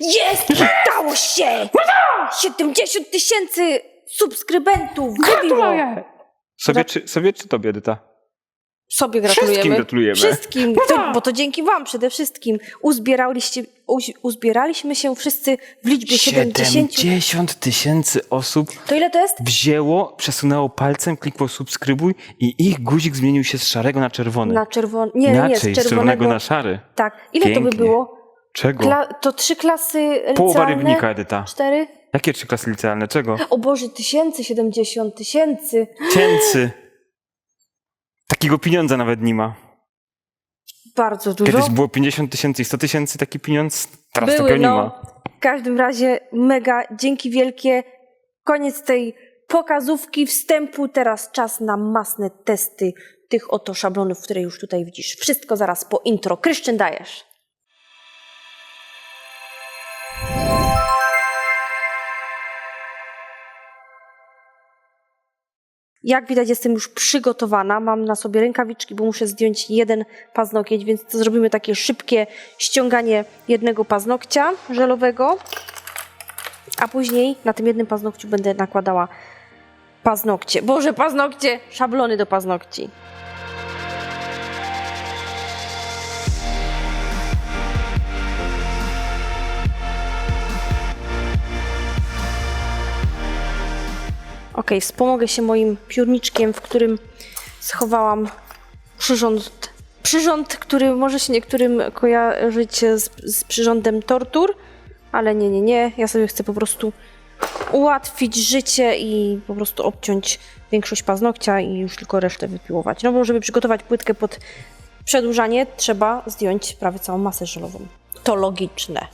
Jest! Udało się! 70 tysięcy subskrybentów! Wybiło! Gratuluję! Sobie czy, sobie czy tobie, Edyta? Sobie Wszystkim gratulujemy. gratulujemy. Wszystkim, to, bo to dzięki wam przede wszystkim. Uzbieraliście, uz, uzbieraliśmy się wszyscy w liczbie 70. 70 tysięcy osób To ile to jest? wzięło, przesunęło palcem, klikło subskrybuj i ich guzik zmienił się z szarego na czerwony. Na czerwony. Nie, nie, Inaczej, z z czerwonego czerwonego. na szary. Tak. Ile to by Pięknie. było? Czego? Kla... To trzy klasy Połowa licealne? rybnika, Edyta. Cztery? Jakie trzy klasy licealne? Czego? O Boże, tysięcy, 70 tysięcy. Cięcy. Takiego pieniądza nawet nie ma. Bardzo dużo. Kiedyś było 50 tysięcy i 100 tysięcy taki pieniądz, teraz Były, takiego nie no. ma. W każdym razie mega, dzięki wielkie. Koniec tej pokazówki, wstępu. Teraz czas na masne testy tych oto szablonów, które już tutaj widzisz. Wszystko zaraz po intro. Kryszczyn dajesz. Jak widać, jestem już przygotowana. Mam na sobie rękawiczki, bo muszę zdjąć jeden paznokieć, więc zrobimy takie szybkie ściąganie jednego paznokcia żelowego. A później na tym jednym paznokciu będę nakładała paznokcie. Boże, paznokcie! Szablony do paznokci. Ok, wspomogę się moim piórniczkiem, w którym schowałam przyrząd, przyrząd, który może się niektórym kojarzyć z, z przyrządem tortur, ale nie, nie, nie. Ja sobie chcę po prostu ułatwić życie i po prostu obciąć większość paznokcia i już tylko resztę wypiłować. No bo żeby przygotować płytkę pod przedłużanie, trzeba zdjąć prawie całą masę żelową. To logiczne.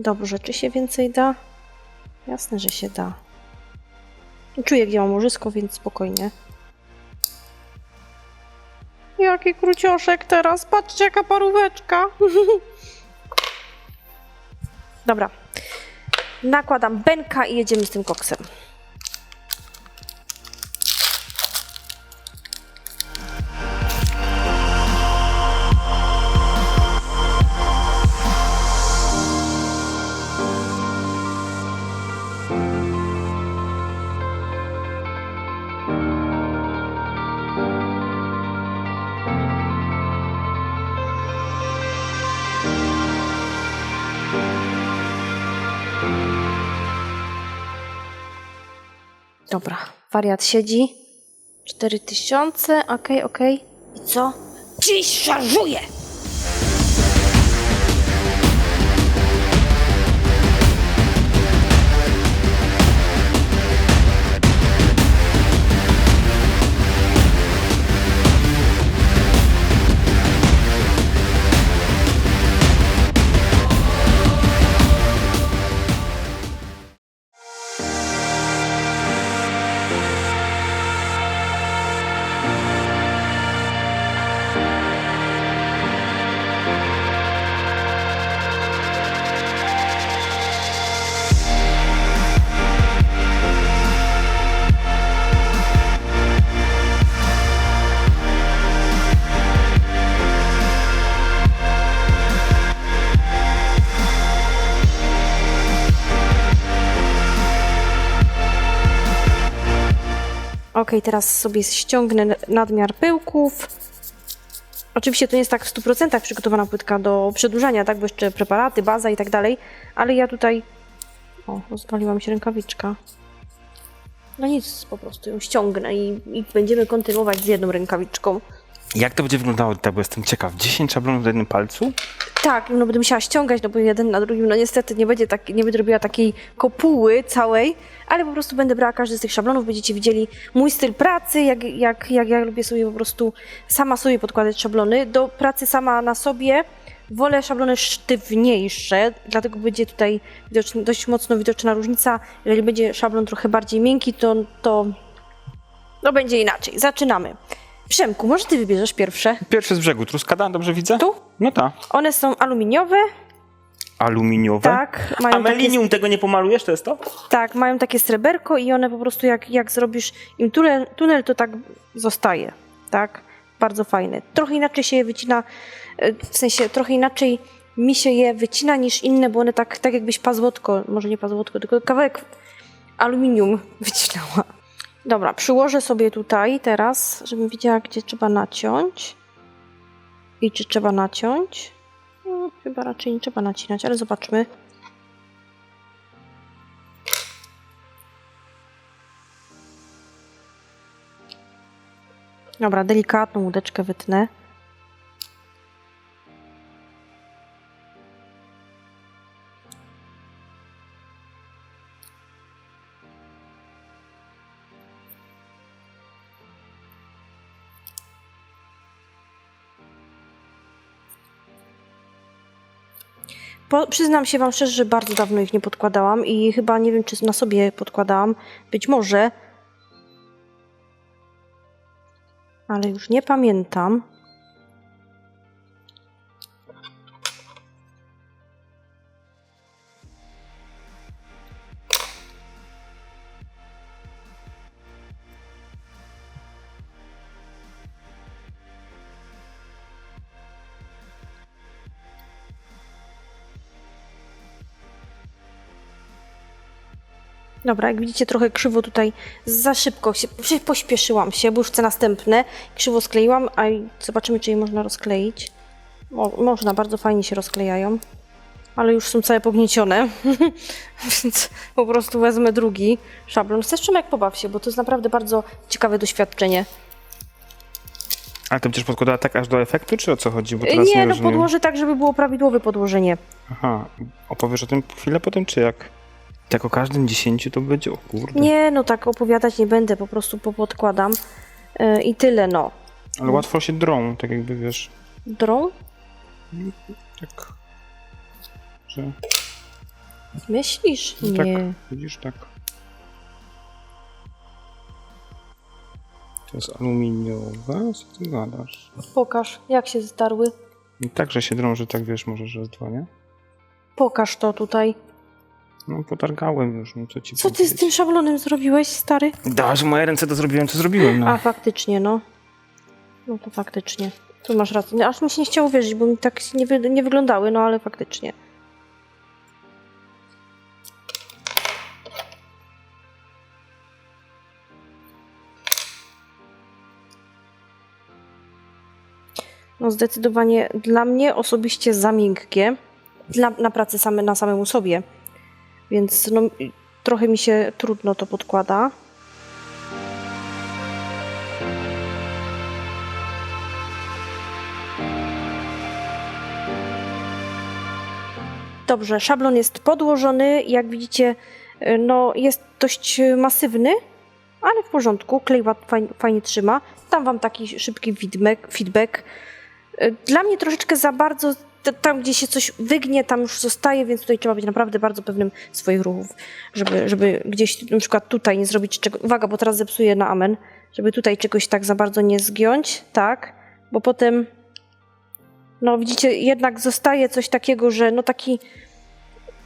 Dobrze, czy się więcej da? Jasne, że się da. Czuję, gdzie mam łożysko, więc spokojnie. Jaki krucioszek teraz? Patrzcie, jaka paróweczka. Dobra. Nakładam benka i jedziemy z tym koksem. Dobra, wariat siedzi. 4000, okej, okej. I co? Dziś szarżuję! Okej, teraz sobie ściągnę nadmiar pyłków. Oczywiście to nie jest tak w 100% przygotowana płytka do przedłużania, tak? Bo jeszcze preparaty, baza i tak dalej. Ale ja tutaj... O, rozwaliła mi się rękawiczka. No nic, po prostu ją ściągnę i, i będziemy kontynuować z jedną rękawiczką. Jak to będzie wyglądało, Edyta, bo jestem ciekaw. 10 szablonów na jednym palcu? Tak, no będę musiała ściągać, no bo jeden na drugim, no niestety nie będzie tak, nie będę robiła takiej kopuły całej, ale po prostu będę brała każdy z tych szablonów, będziecie widzieli mój styl pracy, jak, jak, jak ja lubię sobie po prostu sama sobie podkładać szablony. Do pracy sama na sobie wolę szablony sztywniejsze, dlatego będzie tutaj widoczny, dość mocno widoczna różnica. Jeżeli będzie szablon trochę bardziej miękki, to, to no będzie inaczej. Zaczynamy. Przemku, może ty wybierzesz pierwsze? Pierwszy z brzegu, truskada, dobrze widzę? Tu? No tak. One są aluminiowe, Aluminiowe. tak, mają A takie tego nie pomalujesz, to jest to? Tak, mają takie sreberko i one po prostu jak, jak zrobisz im tunel, tunel, to tak zostaje, tak? bardzo fajne. Trochę inaczej się je wycina, e, w sensie trochę inaczej mi się je wycina niż inne, bo one tak, tak jakbyś pazłotko, może nie pazłotko, tylko kawałek aluminium wycinała. Dobra, przyłożę sobie tutaj teraz, żebym widziała, gdzie trzeba naciąć. I czy trzeba naciąć? No, chyba raczej nie trzeba nacinać, ale zobaczmy. Dobra, delikatną łódeczkę wytnę. Po, przyznam się Wam szczerze, że bardzo dawno ich nie podkładałam i chyba nie wiem, czy na sobie podkładałam. Być może. Ale już nie pamiętam. Dobra, jak widzicie, trochę krzywo tutaj za szybko się, pośpieszyłam się, bo już chcę następne. Krzywo skleiłam, a zobaczymy, czy je można rozkleić. Mo można, bardzo fajnie się rozklejają, ale już są całe pogniecione, więc po prostu wezmę drugi szablon. Chcesz, Przemek, pobaw się, bo to jest naprawdę bardzo ciekawe doświadczenie. Ale to będziesz podkładała tak aż do efektu, czy o co chodzi? Bo teraz Nie, nie no rozumiem. podłożę tak, żeby było prawidłowe podłożenie. Aha, opowiesz o tym chwilę potem, czy jak? Tak o każdym dziesięciu to będzie, o kurde. Nie, no tak opowiadać nie będę, po prostu popodkładam yy, i tyle, no. Ale łatwo się drą, tak jakby wiesz, Drą? tak, że, Myślisz? no tak, Nie. widzisz, tak. To jest aluminiowe, co ty gadasz? Pokaż, jak się zdarły. I tak, że się drą, że tak wiesz, może, że dwa, nie? Pokaż to tutaj. No potargałem już, no co ci Co ty z tym szablonem zrobiłeś, stary? Dasz w moje ręce, to zrobiłem, co zrobiłem, no. A, faktycznie, no. No to faktycznie. Tu masz rację. No, Aż mi się nie chciało wierzyć, bo mi tak nie, wy, nie wyglądały, no ale faktycznie. No zdecydowanie dla mnie osobiście za miękkie. Dla, na pracy same, na samemu sobie. Więc no, trochę mi się trudno to podkłada. Dobrze, szablon jest podłożony. Jak widzicie, no, jest dość masywny, ale w porządku. Klej fajnie, fajnie trzyma. Dam wam taki szybki feedback. Dla mnie troszeczkę za bardzo, tam gdzie się coś wygnie, tam już zostaje, więc tutaj trzeba być naprawdę bardzo pewnym swoich ruchów, żeby, żeby gdzieś na przykład tutaj nie zrobić czego. Uwaga, bo teraz zepsuję na amen, żeby tutaj czegoś tak za bardzo nie zgiąć, tak, bo potem no widzicie, jednak zostaje coś takiego, że no taki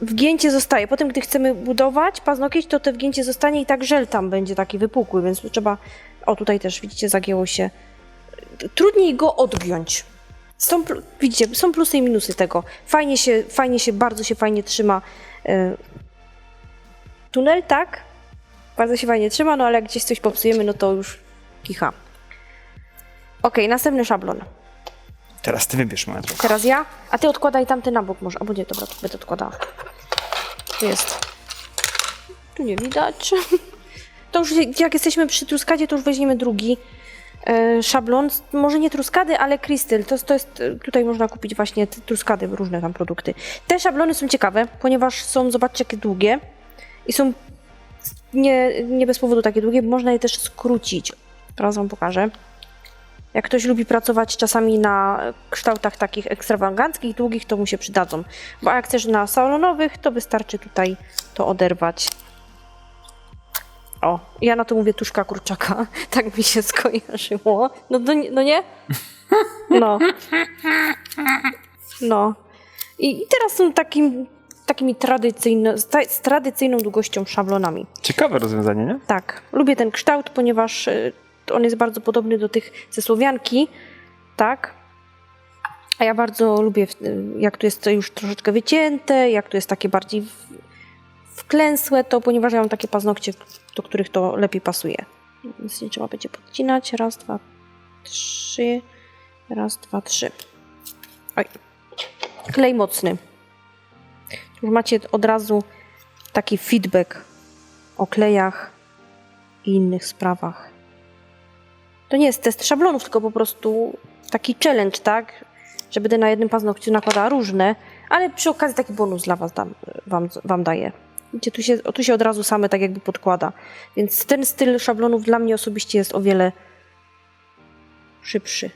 wgięcie zostaje. Potem, gdy chcemy budować paznokieć, to te wgięcie zostanie i tak żel tam będzie taki wypukły, więc trzeba... O, tutaj też, widzicie, zagięło się. Trudniej go odgiąć. Są, widzicie, są plusy i minusy tego. Fajnie się, fajnie się, bardzo się fajnie trzyma y, tunel, tak? Bardzo się fajnie trzyma, no ale jak gdzieś coś popsujemy, no to już kicha. Ok, następny szablon. Teraz ty wybierz, droga. Teraz ja, a ty odkładaj tamty na bok może. Albo nie, dobra, to będę odkładała. Tu jest. Tu nie widać. To już jak jesteśmy przy truskadzie, to już weźmiemy drugi szablon. Może nie truskady, ale krystal. To, to jest, e, tutaj można kupić właśnie truskady, różne tam produkty. Te szablony są ciekawe, ponieważ są, zobaczcie, jakie długie. I są nie, nie bez powodu takie długie, można je też skrócić. Teraz wam pokażę. Jak ktoś lubi pracować czasami na kształtach takich ekstrawaganckich, długich, to mu się przydadzą. Bo jak chcesz na salonowych, to wystarczy tutaj to oderwać. O, ja na to mówię tuszka kurczaka. Tak mi się skojarzyło. No, nie- no nie? No. No. I, i teraz są takim, takimi tradycyjno, z tra- z tradycyjną długością szablonami. Ciekawe rozwiązanie, nie? Tak, lubię ten kształt, ponieważ y, on jest bardzo podobny do tych ze Słowianki, tak? A ja bardzo lubię, w- jak tu jest to już troszeczkę wycięte, jak tu jest takie bardziej w- wklęsłe, to ponieważ ja mam takie paznokcie, do których to lepiej pasuje. Więc nie trzeba będzie podcinać. Raz, dwa, trzy. Raz, dwa, trzy. Oj. Klej mocny. Już macie od razu taki feedback o klejach i innych sprawach. To nie jest test szablonów, tylko po prostu taki challenge, tak? Że będę na jednym paznokciu nakładała różne, ale przy okazji taki bonus dla was dam, wam, wam daję. Widzicie, tu się, tu się od razu same tak jakby podkłada. Więc ten styl szablonów dla mnie osobiście jest o wiele szybszy.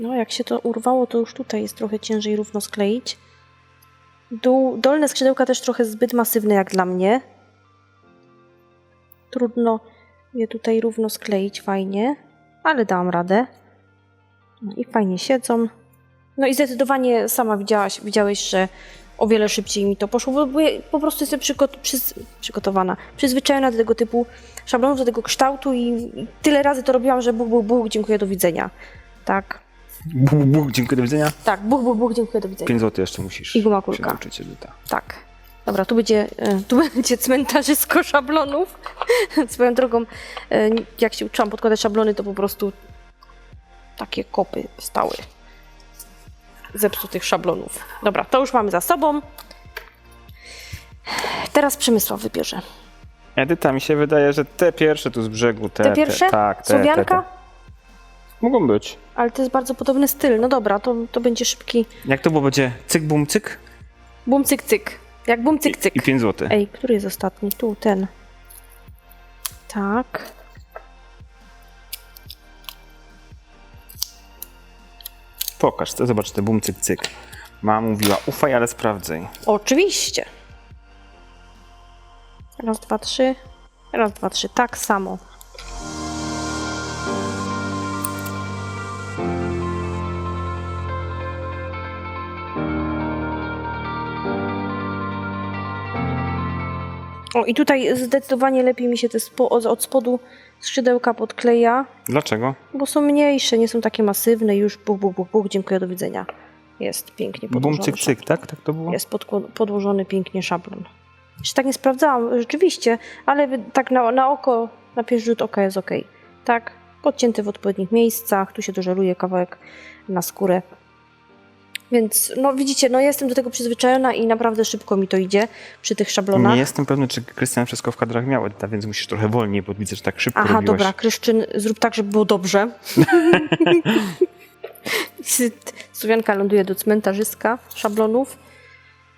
No, jak się to urwało, to już tutaj jest trochę ciężej równo skleić. Dół, dolne skrzydełka też trochę zbyt masywne jak dla mnie. Trudno je tutaj równo skleić fajnie, ale dałam radę. No i fajnie siedzą. No i zdecydowanie sama widziałaś, widziałeś, że o wiele szybciej mi to poszło, bo- ja po prostu jestem przygot, przyz, przygotowana, przyzwyczajona do tego typu szablonów, do tego kształtu i, tyle razy to robiłam, że buch, buch, buch, dziękuję, do widzenia. Tak, Buch, buch, dziękuję, do widzenia. tak, buch, buch, buch, dziękuję, do widzenia. 5 zł jeszcze musisz I guma się kulka. nauczyć, Edyta. Tak. Dobra, tu będzie, e, tu będzie cmentarzysko szablonów. Swoją drogą, e, jak się uczyłam podkładać szablony, to po prostu takie kopy stały zepsutych szablonów. Dobra, to już mamy za sobą. Teraz Przemysław wybierze. Edyta, mi się wydaje, że te pierwsze tu z brzegu, te, Te pierwsze? tak, te, Słowianka? Te, te. Mogą być. Ale to jest bardzo podobny styl. No dobra, to, to będzie szybki Jak to było, będzie cyk, bum, cyk bum cyk cyk. Jak bum cyk cyk. i 5 zł. Ej, który jest ostatni? Tu, ten. Tak. Pokaż, to zobacz te bum, cyk, cyk. Mama mówiła, ufaj, ale sprawdzaj. Oczywiście. Raz, dwa, trzy. Raz, dwa, trzy. Tak samo. O, i tutaj zdecydowanie lepiej mi się te spo, od od spodu skrzydełka podkleja, Dlaczego? bo są mniejsze, nie są takie masywne. Już buch, buch, buch, buch. Dziękuję, do widzenia. Jest pięknie Bum, podłożony. cyk, cyk, tak? Tak to było? Jest podkło- podłożony pięknie szablon. Jeszcze tak nie sprawdzałam, rzeczywiście, ale tak na, na oko, na pierwszy rzut oka jest ok. Tak, podcięty w odpowiednich miejscach, tu się dożeruje kawałek na skórę. Więc, no widzicie, no jestem do tego przyzwyczajona i naprawdę szybko mi to idzie przy tych szablonach. Nie jestem pewny, czy Krystian wszystko w kadrach miał, Edyta, więc musisz trochę wolniej, bo widzę, że tak szybko Aha, robiłaś. dobra, Kryszczyn, zrób tak, żeby było dobrze. Słowianka ląduje do cmentarzyska szablonów.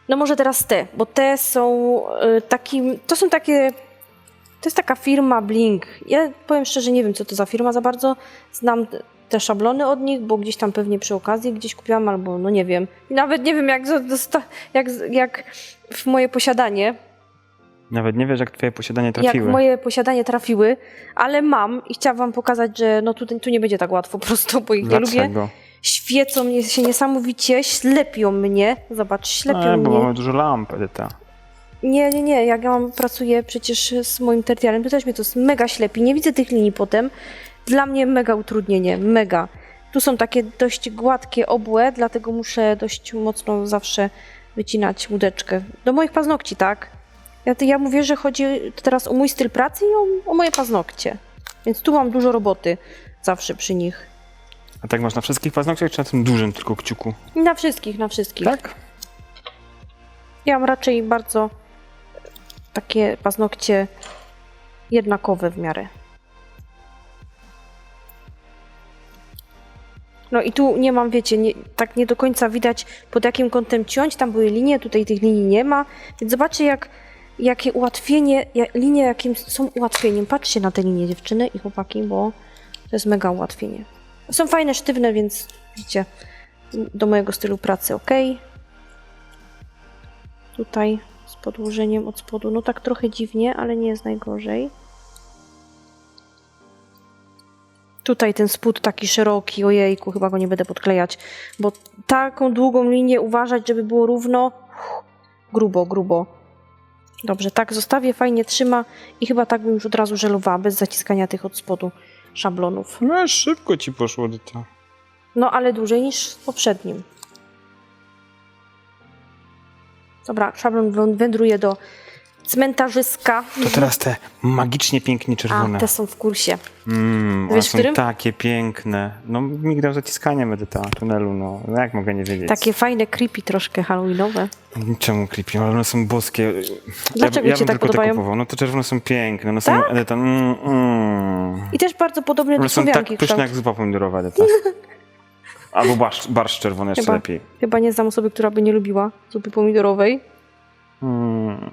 No może teraz te, bo te są y, takim, to są takie, to jest taka firma Blink. Ja powiem szczerze, nie wiem co to za firma za bardzo. Znam te- szablony od nich, bo gdzieś tam pewnie przy okazji gdzieś kupiłam, albo no nie wiem. Nawet nie wiem jak, zosta- jak, jak w moje posiadanie, Nawet nie wiesz, jak twoje posiadanie jak trafiły. moje posiadanie trafiły, ale mam i chciałam wam pokazać, że no tu, tu nie będzie tak łatwo po prostu, bo ich nie lubię. Dlaczego? Świecą mnie się niesamowicie, ślepią mnie. Zobacz, ślepią bo mnie. mamy dużo lamp, Edyta. Nie, nie, nie, jak ja mam, pracuję przecież z moim tertiarem, to też mnie to jest mega ślepi, nie widzę tych linii potem. Dla mnie mega utrudnienie, mega. Tu są takie dość gładkie obłe, dlatego muszę dość mocno zawsze wycinać łódeczkę. Do moich paznokci, tak? Ja, ja mówię, że chodzi teraz o mój styl pracy i o, o moje paznokcie. Więc tu mam dużo roboty zawsze przy nich. A tak masz na wszystkich paznokciach, czy na tym dużym tylko kciuku? Na wszystkich, na wszystkich. Tak? Ja mam raczej bardzo takie paznokcie jednakowe w miarę. No i tu nie mam, wiecie, nie, tak nie do końca widać pod jakim kątem ciąć. Tam były linie, tutaj tych linii nie ma. Więc zobaczcie, jak, jakie ułatwienie, jak, linie jakim są ułatwieniem. Patrzcie na te linie dziewczyny i chłopaki, bo to jest mega ułatwienie. Są fajne, sztywne, więc widzicie, do mojego stylu pracy ok tutaj z podłożeniem od spodu. No tak trochę dziwnie, ale nie jest najgorzej. Tutaj ten spód taki szeroki, ojejku, chyba go nie będę podklejać, bo taką długą linię uważać, żeby było równo. Grubo, grubo. Dobrze, tak zostawię, fajnie trzyma i chyba tak bym już od razu żelowała, bez zaciskania tych od spodu szablonów. No szybko ci poszło do to. No, ale dłużej niż w poprzednim. Dobra, szablon wędruje do cmentarzyska. To teraz te magicznie pięknie czerwone. A, te są w kursie. Mm, Wiesz, są którym? takie piękne. No migdał zaciskania będę ta tunelu, no. no. Jak mogę nie wiedzieć? Takie fajne, creepy troszkę halloweenowe. Czemu creepy? Ale one są boskie. Dlaczego ja, ja ci bym tak te podobają? kupował. No to czerwone są piękne. One są Tak? Edyta, mm, mm. I też bardzo podobne do One są tak słowianki pyszne kształt. jak zupa pomidorowa, Edyta. Albo barszcz, barszcz czerwony jeszcze Chyba. lepiej. Chyba nie znam osoby, która by nie lubiła zupy pomidorowej. Mm.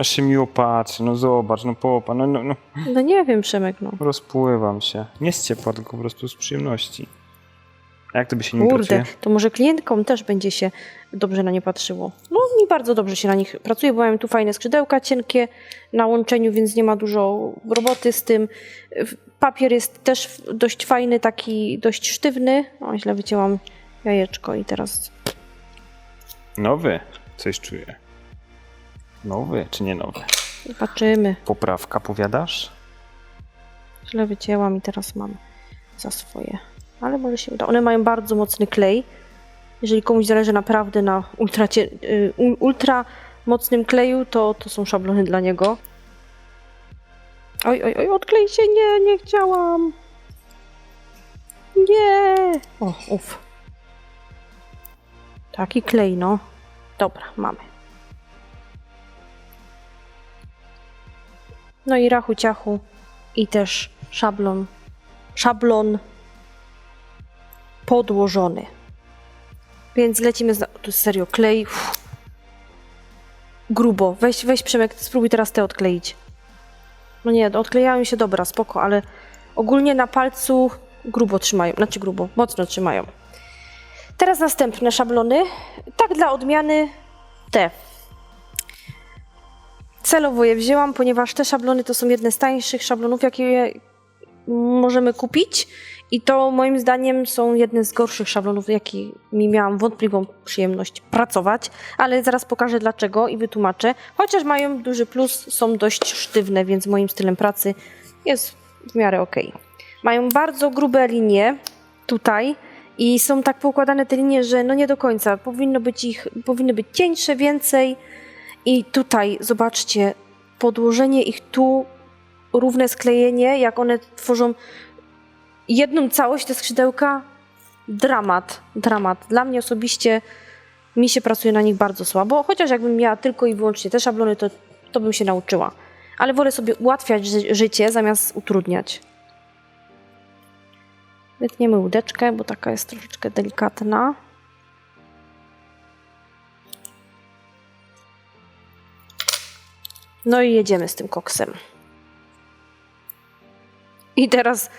Aż się miło patrzy, no zobacz, no popa, no, no, no No nie wiem, Przemek, no. rozpływam się. Nie z ciepła, tylko po prostu z przyjemności. A jak to by się nie Kurde, pracuje? to może klientkom też będzie się dobrze na nie patrzyło. No mi bardzo dobrze się na nich pracuje, bo mają tu fajne skrzydełka cienkie na łączeniu, więc nie ma dużo roboty z tym. Papier jest też dość fajny, taki dość sztywny. O, źle wycięłam jajeczko i teraz... Nowy? Coś czuję. Nowy czy nie nowy? Zobaczymy. Poprawka, powiadasz? Źle wycięłam i teraz mam za swoje. Ale może się uda. One mają bardzo mocny klej. Jeżeli komuś zależy naprawdę na y, ultra mocnym kleju, to, to są szablony dla niego. Oj, oj, oj, odklej się, nie, nie chciałam. Nie. O, uf. Taki klej, no. Dobra, mamy. No i rachu ciachu i też szablon, szablon podłożony. Więc lecimy, z, jest serio, klej. Uff. Grubo. Weź, weź Przemek, spróbuj teraz te odkleić. No nie, odklejają się dobra, spoko, ale ogólnie na palcu grubo trzymają, znaczy grubo, mocno trzymają. Teraz następne szablony. Tak dla odmiany te. Celowo je wzięłam, ponieważ te szablony to są jedne z tańszych szablonów, jakie możemy kupić. I to moim zdaniem są jedne z gorszych szablonów, jakimi miałam wątpliwą przyjemność pracować, ale zaraz pokażę dlaczego i wytłumaczę. Chociaż mają duży plus, są dość sztywne, więc moim stylem pracy jest w miarę ok. Mają bardzo grube linie tutaj i są tak poukładane te linie, że no nie do końca. Powinno być ich, powinny być cieńsze więcej. I tutaj zobaczcie, podłożenie ich tu, równe sklejenie, jak one tworzą jedną całość, te skrzydełka, dramat, dramat. Dla mnie osobiście mi się pracuje na nich bardzo słabo, chociaż jakbym miała tylko i wyłącznie te szablony, to, to bym się nauczyła. Ale wolę sobie ułatwiać ży- życie, zamiast utrudniać. Wytniemy łódeczkę, bo taka jest troszeczkę delikatna. No i jedziemy z tym koksem. I teraz,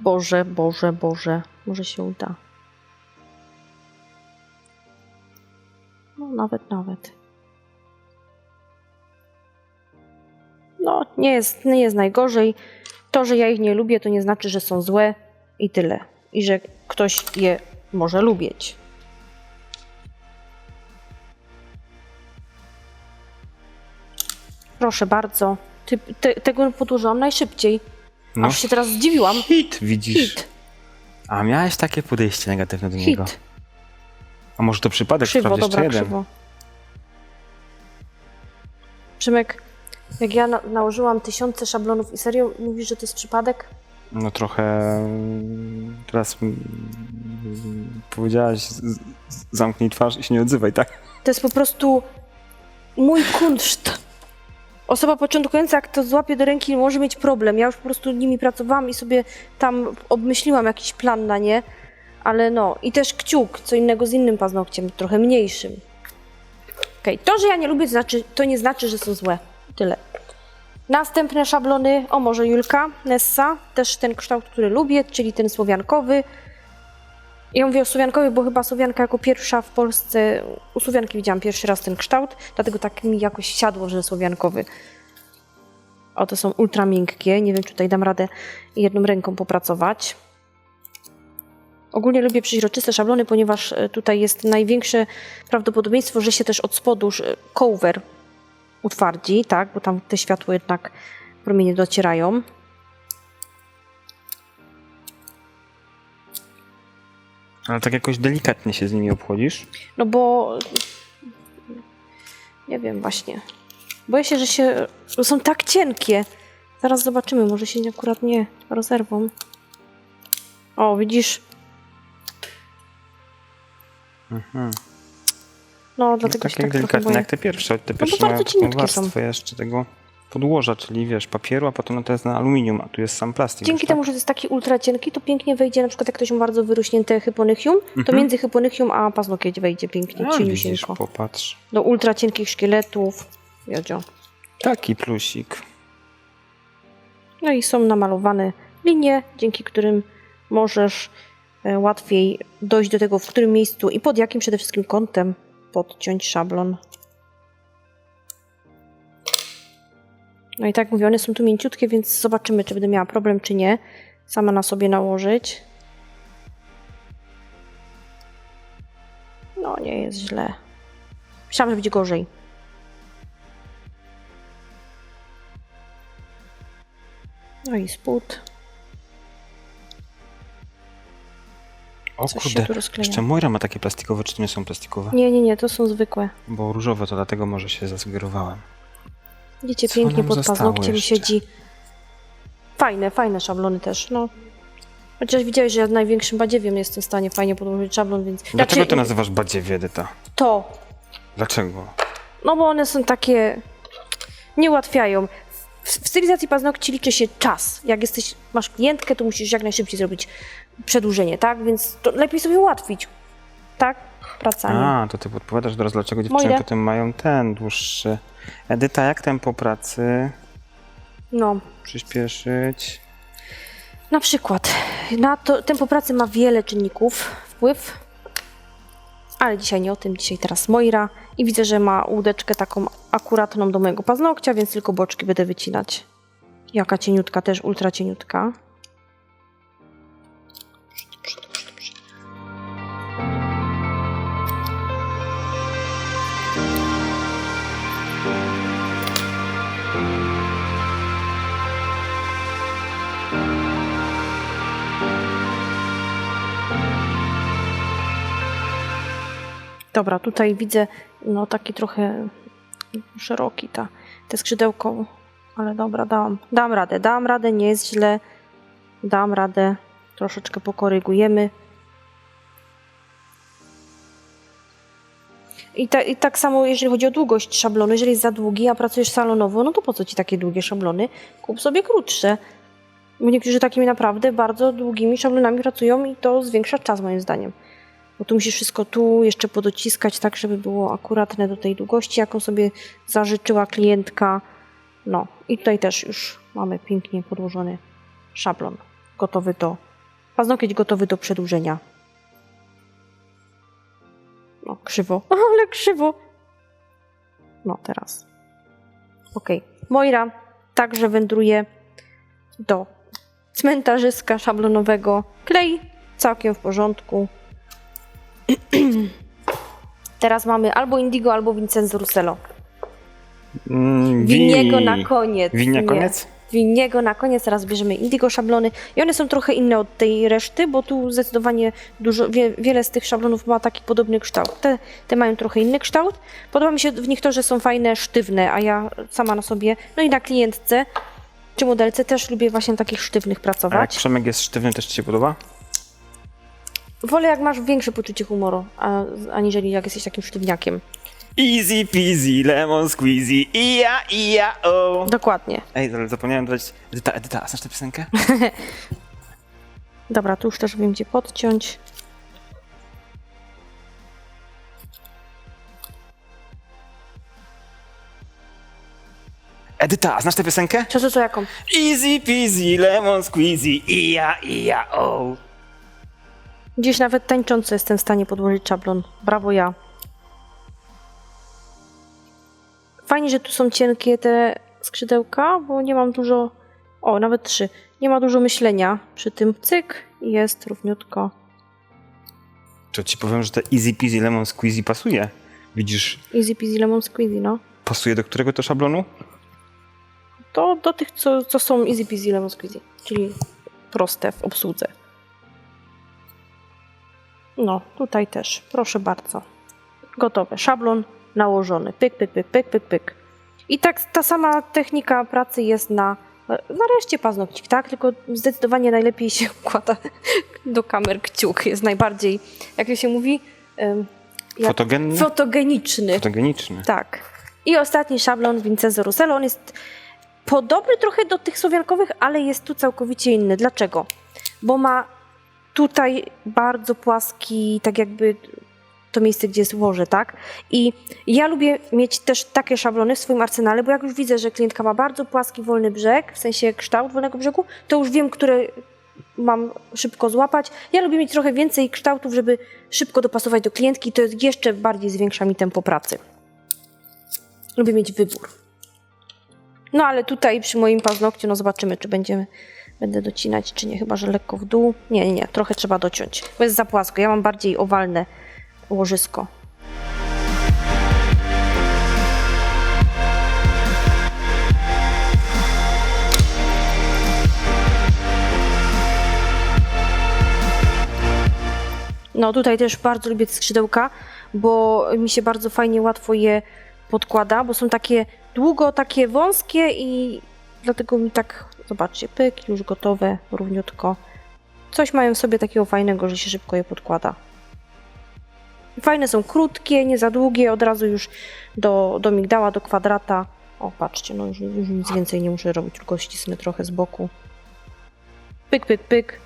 Boże, Boże, Boże, może się uda. No, nawet, nawet. No, nie jest, nie jest najgorzej. To, że ja ich nie lubię, to nie znaczy, że są złe i tyle. I że ktoś je może lubić. Proszę bardzo. Ty, te, tego podłożyłam najszybciej. No. Aż się teraz zdziwiłam. Hit, widzisz. Hit, A miałeś takie podejście negatywne do niego. hit. A może to przypadek? Krzywo, Sprawdź dobra, jeden. krzywo. Przemek, jak ja na nałożyłam tysiące szablonów i serio mówisz, że to jest przypadek? No trochę mm, teraz mm, powiedziałaś zamknij twarz i się nie odzywaj, tak? To jest po prostu mój kunszt. Osoba początkująca, jak to złapie do ręki, może mieć problem. Ja już po prostu nimi pracowałam i sobie tam obmyśliłam jakiś plan na nie, ale no. I też kciuk, co innego z innym paznokciem, trochę mniejszym. Okej, to, że ja nie lubię, to, znaczy, to nie znaczy, że są złe. Tyle. Następne szablony, o może Julka, Nessa, też ten kształt, który lubię, czyli ten słowiankowy. Ja mówię o Słowiankowie, bo chyba Słowianka jako pierwsza w Polsce, u Słowianki widziałam pierwszy raz ten kształt, dlatego tak mi jakoś siadło, że Słowiankowy. O, to są ultra miękkie, nie wiem, czy tutaj dam radę jedną ręką popracować. Ogólnie lubię przeźroczyste szablony, ponieważ e, tutaj jest największe prawdopodobieństwo, że się też od spodu cover utwardzi, tak, bo tam te światło jednak promienie docierają. Ale tak jakoś delikatnie się z nimi obchodzisz. No bo... Nie wiem właśnie. Boję się, że się... że są tak cienkie. Zaraz zobaczymy, może się nie- akurat nie rozerwą. O, widzisz? Mhm. No, No, dlatego tak się tak boję. jak te pierwsze. Te bo pierwsze bardzo mają taką cieniutkie są. warstwę jeszcze tego podłoża, czyli wiesz, papieru, a potem to jest na aluminium, a tu jest sam plastik. Dzięki już, temu, tak? że jest taki ultra cienki, to pięknie wejdzie, na przykład jak ktoś ma bardzo wyrośnięte hyponychium, to Mhm. między hyponychium a paznokieć wejdzie pięknie, No, widzisz, popatrz. Do ultra cienkich szkieletów. Jodzio. Taki plusik. No i są namalowane linie, dzięki którym możesz e, łatwiej dojść do tego, w którym miejscu i pod jakim przede wszystkim kątem podciąć szablon. No i tak mówię, one są tu mięciutkie, więc zobaczymy, czy będę miała problem, czy nie. Sama na sobie nałożyć. No, nie jest źle. Myślałam, że będzie gorzej. No i spód. O Coś kurde, jeszcze Moira ma takie plastikowe, czy to nie są plastikowe? Nie, nie, nie, to są zwykłe. Bo różowe, to dlatego może się zasugerowałem. Widzicie, Co pięknie nam pod zostało paznokciem jeszcze? siedzi. Fajne, fajne szablony też, no. Chociaż widziałeś, że ja największym badziewiem jestem w stanie fajnie podłożyć szablon, więc... Dlaczego Znaczy, to nazywasz badziewie, Edyta? To, Dlaczego? no bo one są takie... Nie ułatwiają. W, w stylizacji paznokci liczy się czas. Jak jesteś, masz klientkę, to musisz jak najszybciej zrobić przedłużenie, tak? Więc to lepiej sobie ułatwić, tak? Pracanie. A, to ty podpowiadasz teraz, dlaczego dziewczyny Moira. potem mają ten dłuższy. Edyta, jak tempo pracy No, przyspieszyć? Na przykład, na to tempo pracy ma wiele czynników wpływ, ale dzisiaj nie o tym, dzisiaj teraz Moira i widzę, że ma łódeczkę taką akuratną do mojego paznokcia, więc tylko boczki będę wycinać. Jaka cieniutka, też ultra cieniutka. Dobra, tutaj widzę no taki trochę szeroki ta, te skrzydełko, ale dobra, dam, dam radę, dam radę, nie jest źle, dam radę, troszeczkę pokorygujemy. I, ta, I tak samo, jeżeli chodzi o długość szablonu, jeżeli jest za długi, a pracujesz salonowo, no to po co ci takie długie szablony? Kup sobie krótsze. Niektórzy takimi naprawdę bardzo długimi szablonami pracują i to zwiększa czas moim zdaniem. Bo tu musisz wszystko tu jeszcze podociskać tak, żeby było akuratne do tej długości, jaką sobie zażyczyła klientka. No i tutaj też już mamy pięknie podłożony szablon gotowy do, paznokieć gotowy do przedłużenia. No, krzywo, ale krzywo. No, teraz. Ok. Moira także wędruje do cmentarzyska szablonowego. Klej całkiem w porządku. Teraz mamy albo Indigo, albo Vincenzo Russello. Mm, Winiego na koniec. Winia Nie. koniec? Winiego na koniec, teraz bierzemy Indigo szablony i one są trochę inne od tej reszty, bo tu zdecydowanie dużo, wie, wiele z tych szablonów ma taki podobny kształt. Te, te mają trochę inny kształt. Podoba mi się w nich to, że są fajne, sztywne, a ja sama na sobie, no i na klientce czy modelce też lubię właśnie na takich sztywnych A jak pracować. Przemek jest sztywny, też ci się podoba? Wolę jak masz większe poczucie humoru, a, aniżeli jak jesteś takim sztywniakiem. Easy peasy, lemon squeezy, ija, ija, o. Dokładnie. Ej, ale zapomniałem dodać, Edyta, Edyta, a znasz tę piosenkę? Dobra, tu już też wiem gdzie podciąć. Edyta, znasz tę piosenkę? Co, co, co, jaką? Easy peasy, lemon squeezy, ija, ija, o. Gdzieś nawet tańcząco jestem w stanie podłożyć szablon. Brawo ja. Fajnie, że tu są cienkie te skrzydełka, bo nie mam dużo... O, nawet trzy. Nie ma dużo myślenia przy tym. Cyk i jest równiutko. To ci powiem, że te easy peasy, lemon squeezy pasuje. Widzisz, Easy peasy lemon squeezy, no. pasuje do którego to szablonu? To do tych, co, co są easy peasy lemon squeezy. Czyli proste w obsłudze. No, tutaj też, proszę bardzo. Gotowe, szablon nałożony, pyk, pyk, pyk, pyk, pyk, pyk. I tak ta sama technika pracy jest na, na reszcie paznokci, tak? Tylko zdecydowanie najlepiej się układa do kamer kciuk. Jest najbardziej, jak to się mówi, jak- Fotogenny? fotogeniczny. Fotogeniczny. Tak. I ostatni szablon Vincenzo Russello. On jest podobny trochę do tych słowiankowych, ale jest tu całkowicie inny. Dlaczego? Bo ma tutaj bardzo płaski, tak jakby to miejsce, gdzie jest łoże, tak? I ja lubię mieć też takie szablony w swoim arsenale, bo jak już widzę, że klientka ma bardzo płaski, wolny brzeg, w sensie kształt wolnego brzegu, to już wiem, które mam szybko złapać. Ja lubię mieć trochę więcej kształtów, żeby szybko dopasować do klientki, to jeszcze bardziej zwiększa mi tempo pracy. Lubię mieć wybór. No ale tutaj przy moim paznokciu, no zobaczymy, czy będziemy, będę docinać, czy nie. Chyba, że lekko w dół. Nie, nie, nie, trochę trzeba dociąć, bo jest za płasko. Ja mam bardziej owalne łożysko. No tutaj też bardzo lubię skrzydełka, bo mi się bardzo fajnie, łatwo je podkłada, bo są takie długo, takie wąskie i dlatego mi tak, zobaczcie, pyk, już gotowe, równiutko. Coś mają w sobie takiego fajnego, że się szybko je podkłada. Fajne są krótkie, nie za długie, od razu już do, do migdała, do kwadrata. O, patrzcie, no już, już nic więcej nie muszę robić, tylko ścisnę trochę z boku. Pyk, pyk, pyk.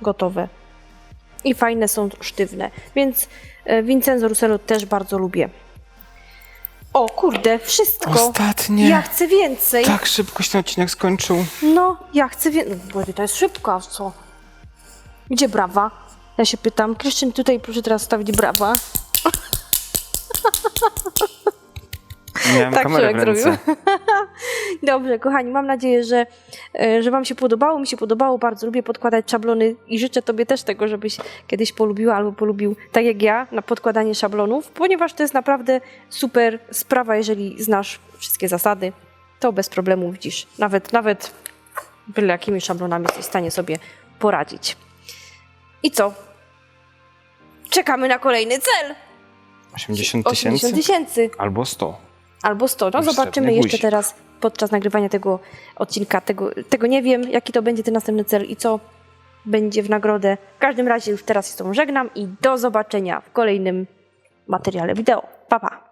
Gotowe. I fajne są sztywne, więc e, Vincenzo Russello też bardzo lubię. O kurde, wszystko. Ostatnie. Ja chcę więcej. Tak szybko się ten odcinek skończył. No, ja chcę więcej. No, bo to jest szybko, a co? Gdzie brawa? Ja się pytam. Kryszczyn, tutaj proszę teraz stawić brawa. Miałem Tak kamerę w ręce. zrobił. Dobrze, kochani, mam nadzieję, że, e, że Wam się podobało. Mi się podobało, bardzo lubię podkładać szablony i życzę Tobie też tego, żebyś kiedyś polubiła albo polubił, tak jak ja, na podkładanie szablonów, ponieważ to jest naprawdę super sprawa, jeżeli znasz wszystkie zasady, to bez problemu widzisz. Nawet, nawet byle jakimi szablonami jesteś w stanie sobie poradzić. I co? Czekamy na kolejny cel! 80 80 tysięcy? tysięcy. Albo 100. Albo 100. No Już zobaczymy jeszcze teraz podczas nagrywania tego odcinka. Tego, tego nie wiem, jaki to będzie ten następny cel i co będzie w nagrodę. W każdym razie już teraz się z Tobą żegnam i do zobaczenia w kolejnym materiale wideo. Pa, pa!